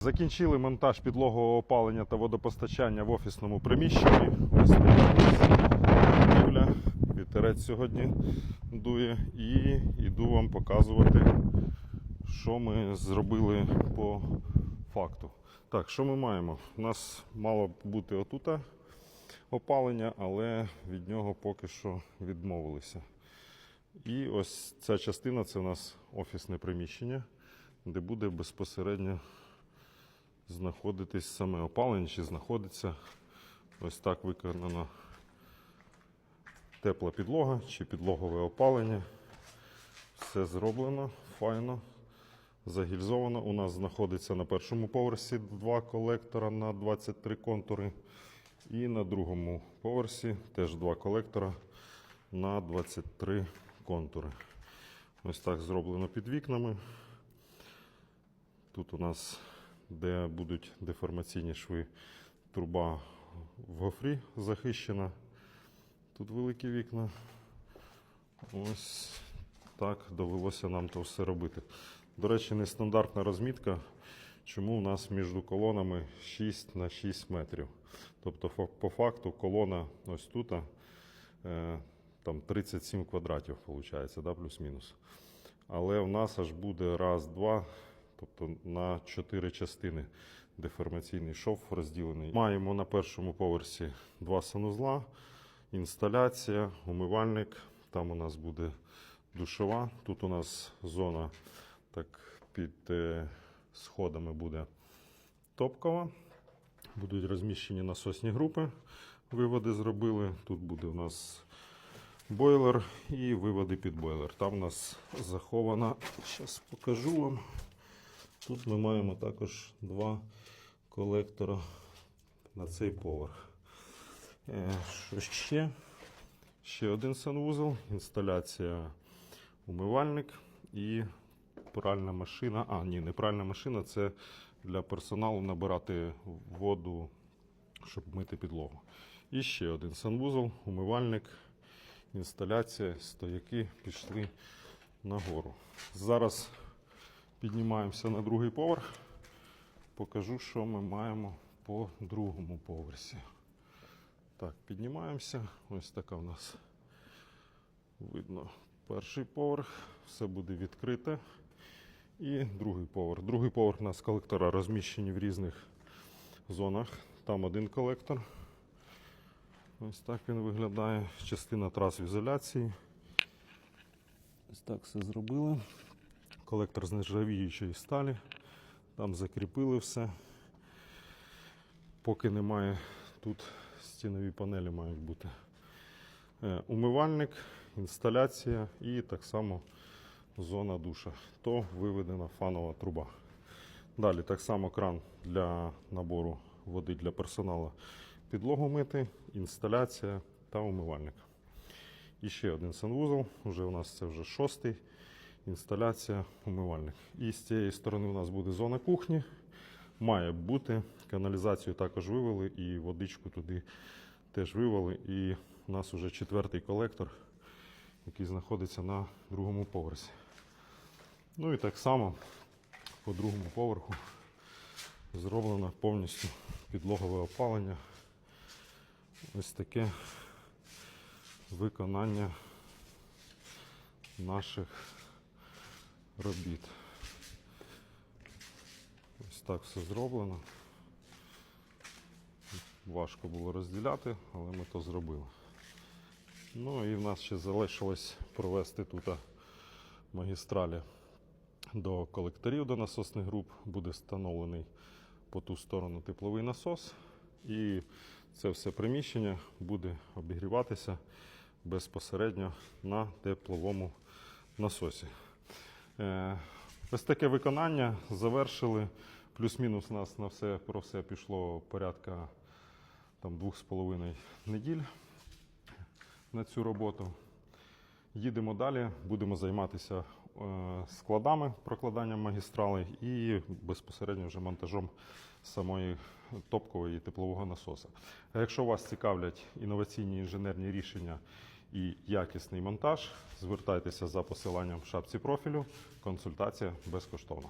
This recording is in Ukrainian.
Закінчили монтаж підлогового опалення та водопостачання в офісному приміщенні. Ось будівля. Вітерець сьогодні дує. І йду вам показувати, що ми зробили по факту. Так, що ми маємо? У нас мало бути отута опалення, але від нього поки що відмовилися. І ось ця частина це у нас офісне приміщення, де буде безпосередньо знаходитись саме опалення, чи знаходиться ось так виконана тепла підлога чи підлогове опалення. Все зроблено, файно, загільзовано. У нас знаходиться на першому поверсі два колектора на 23 контури. І на другому поверсі теж два колектора на 23 контури. Ось так зроблено під вікнами. Тут у нас, де будуть деформаційні шви, труба в гофрі захищена. Тут великі вікна. Ось так довелося нам то все робити. До речі, нестандартна розмітка, чому у нас між колонами 6 на 6 метрів. Тобто, по факту, колона ось тут е, там 37 квадратів, виходить, да, плюс-мінус. Але в нас аж буде раз, два, тобто на чотири частини деформаційний шов розділений. Маємо на першому поверсі два санузла, інсталяція, умивальник. Там у нас буде душова. Тут у нас зона так під е, сходами буде топкова. Будуть розміщені насосні групи. Виводи зробили. Тут буде у нас бойлер і виводи під бойлер. Там у нас захована, зараз покажу вам. Тут ми маємо також два колектора на цей поверх. Е, Що ще? Ще один санвузол, інсталяція умивальник і пральна машина. А, ні, не пральна машина, це для персоналу набирати воду, щоб мити підлогу. І ще один санвузол, умивальник, інсталяція, стояки пішли нагору. Зараз піднімаємося на другий поверх. Покажу, що ми маємо по другому поверсі. Так, піднімаємося. Ось така в нас видно перший поверх. Все буде відкрите. І другий поверх. Другий поверх у нас колектора розміщені в різних зонах. Там один колектор. Ось так він виглядає. Частина трас в ізоляції. Ось так все зробили. Колектор з нержавіючої сталі. Там закріпили все. Поки немає, тут стінові панелі мають бути. Е, Умивальник, інсталяція і так само зона душа. То виведена фанова труба. Далі так само кран для набору води для персоналу. Підлогу мити, інсталяція та умивальник. І ще один санвузол. Уже у нас це вже шостий. Інсталяція, умивальник. І з цієї сторони у нас буде зона кухні. Має бути. Каналізацію також вивели і водичку туди теж вивели. І у нас вже четвертий колектор, який знаходиться на другому поверсі. Ну і так само по другому поверху зроблено повністю підлогове опалення. Ось таке виконання наших робіт. Ось так все зроблено. Важко було розділяти, але ми то зробили. Ну і в нас ще залишилось провести тут магістралі до колекторів до насосних груп. Буде встановлений по ту сторону тепловий насос. І це все приміщення буде обігріватися безпосередньо на тепловому насосі. Е, Ось таке виконання завершили. Плюс-мінус у нас на все про все пішло порядка там, двох з половиною неділь на цю роботу. Їдемо далі, будемо займатися е, складами, прокладанням магістралей і безпосередньо вже монтажом самої топкової і теплового насоса. А якщо вас цікавлять інноваційні інженерні рішення і якісний монтаж, звертайтеся за посиланням в шапці профілю. Консультація безкоштовна.